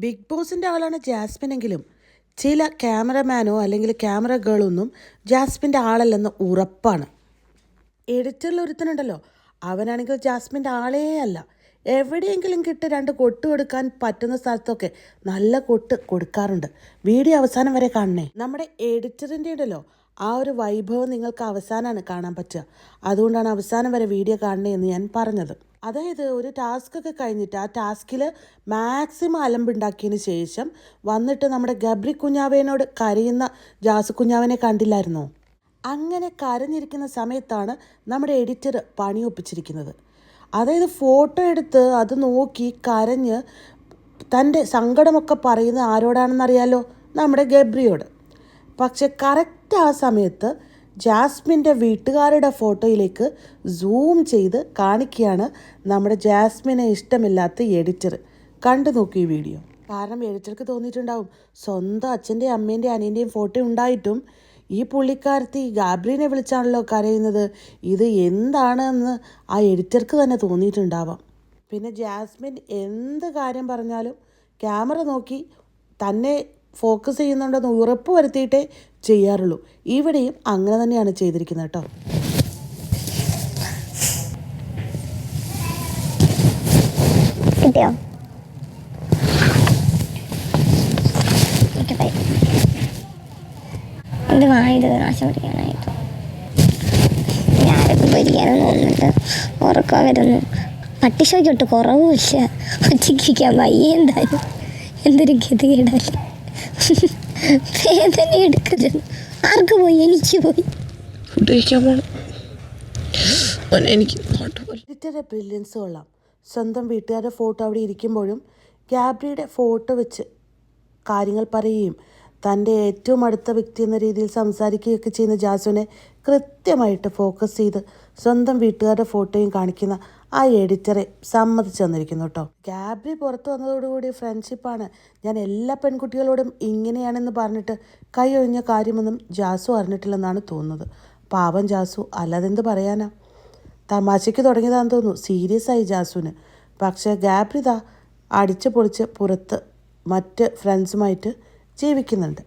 Big ബോസിന്റെ ആളാണ് ജാസ്മിനെങ്കിലും ചില ക്യാമറമാനോ അല്ലെങ്കിൽ ക്യാമറ ഗേളൊന്നും ജാസ്മിന്റെ ആളല്ലെന്ന് ഉറപ്പാണ്. എഡിറ്ററിൽ ഒരുത്തനുണ്ടല്ലോ അവനാണെങ്കിൽ ജാസ്മിന്റെ ആളേ അല്ല. എവിടെയെങ്കിലും കിട്ട് രണ്ട് കൊട്ട് കൊടുക്കാൻ പറ്റുന്ന സ്ഥലത്തൊക്കെ നല്ല കൊട്ട് കൊടുക്കാറുണ്ട്. വീഡിയോ അവസാനം വരെ കാണണേ. നമ്മുടെ എഡിറ്ററിന്റെ ഉണ്ടല്ലോ. ആ ഒരു വൈഭവം നിങ്ങൾക്ക് അവസാനമാണ് കാണാൻ പറ്റുക. അതുകൊണ്ടാണ് അവസാനം വരെ വീഡിയോ കാണണേ എന്ന് ഞാൻ പറഞ്ഞത്. അതായത് ഒരു ടാസ്ക് ഒക്കെ കഴിഞ്ഞിട്ട് ആ ടാസ്കിൽ മാക്സിമം അലമ്പുണ്ടാക്കിയതിന് ശേഷം വന്നിട്ട് നമ്മുടെ ഗബ്രി കുഞ്ഞാവേനോട് കരയുന്ന ജാസു കുഞ്ഞാവനെ കണ്ടില്ലായിരുന്നോ? അങ്ങനെ കരഞ്ഞിരിക്കുന്ന സമയത്താണ് നമ്മുടെ എഡിറ്റർ പണി ഒപ്പിച്ചിരിക്കുന്നത്. അതായത് ഫോട്ടോ എടുത്ത് അത് നോക്കി കരഞ്ഞ് തന്റെ സങ്കടമൊക്കെ പറയുന്നത് ആരോടാണെന്നറിയാലോ? നമ്മുടെ ഗബ്രിയോട്. പക്ഷെ കറക്റ്റ് ആ സമയത്ത് ജാസ്മിന്റെ വീട്ടുകാരുടെ ഫോട്ടോയിലേക്ക് സൂം ചെയ്ത് കാണിക്കുകയാണ് നമ്മുടെ ജാസ്മിനെ ഇഷ്ടമില്ലാത്ത എഡിറ്റർ. കണ്ടു നോക്കി ഈ വീഡിയോ. കാരണം എഡിറ്റർക്ക് തോന്നിയിട്ടുണ്ടാവും സ്വന്തം അച്ഛന്റെയും അമ്മേന്റെയും അനിയന്റെയും ഫോട്ടോ ഉണ്ടായിട്ടും ഈ പുള്ളിക്കാരത്തി ഗാബ്രീനെ വിളിച്ചാണല്ലോ കരയുന്നത്. ഇത് എന്താണെന്ന് ആ എഡിറ്റർക്ക് തന്നെ തോന്നിയിട്ടുണ്ടാവാം. പിന്നെ ജാസ്മിൻ എന്ത് കാര്യം പറഞ്ഞാലും ക്യാമറ നോക്കി തന്നെ ഫോക്കസ് ചെയ്യുന്നുണ്ടെന്ന് ഉറപ്പ് വരുത്തിയിട്ടേ ചെയ്യാറുള്ളൂ. ഇവിടെയും അങ്ങനെ തന്നെയാണ് ചെയ്തിരിക്കുന്നത് കേട്ടോ. കിട്ടിയോ? ഉച്ചയ്ക്ക് വായത് നാശം പിടിക്കാനായിട്ട്. ഞാനൊക്കെ ഭരിക്കാനും തോന്നുന്നുണ്ട്. ഉറക്കം വരുന്നു. പട്ടിഷോയ്ക്കൊട്ട് കുറവുമില്ല. ഒറ്റയ്ക്കിരിക്കാൻ വയ്യ എന്തായാലും. എന്തൊരു ഗതികേടല്ലേ വേദന എടുക്കരുത് ആർക്ക് പോയി? എനിക്ക് പോയി. ഫുഡ് കഴിക്കാൻ പോകണം എനിക്ക് ബ്രില്യൻസ് കൊള്ളാം. സ്വന്തം വീട്ടുകാരുടെ ഫോട്ടോ അവിടെ ഇരിക്കുമ്പോഴും ഗാബ്രിയുടെ ഫോട്ടോ വെച്ച് കാര്യങ്ങൾ പറയുകയും തന്റെ ഏറ്റവും അടുത്ത വ്യക്തി എന്ന രീതിയിൽ സംസാരിക്കുകയൊക്കെ ചെയ്യുന്ന ജാസുവിനെ കൃത്യമായിട്ട് ഫോക്കസ് ചെയ്ത് സ്വന്തം വീട്ടുകാരുടെ ഫോട്ടോയും കാണിക്കുന്ന ആ എഡിറ്ററെ സമ്മതിച്ചു തന്നിരിക്കുന്നു കേട്ടോ. ഗാബ്രി പുറത്തു വന്നതോടുകൂടി ഫ്രണ്ട്ഷിപ്പാണ്. ഞാൻ എല്ലാ പെൺകുട്ടികളോടും ഇങ്ങനെയാണെന്ന് പറഞ്ഞിട്ട് കൈ ഒഴിഞ്ഞ കാര്യമൊന്നും ജാസു അറിഞ്ഞിട്ടില്ലെന്നാണ് തോന്നുന്നത്. പാവം ജാസു അല്ലാതെന്ത് പറയാനാ? തമാശയ്ക്ക് തുടങ്ങിയതാന്ന് തോന്നുന്നു. സീരിയസ് ആയി ജാസുവിന്. പക്ഷേ ഗാബ്രിത അടിച്ച് പൊളിച്ച് പുറത്ത് മറ്റ് ഫ്രണ്ട്സുമായിട്ട് ജീവിക്കുന്നുണ്ട്.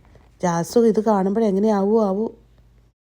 ജാസു ഇത് കാണുമ്പോൾ എങ്ങനെയാവൂ ആവൂ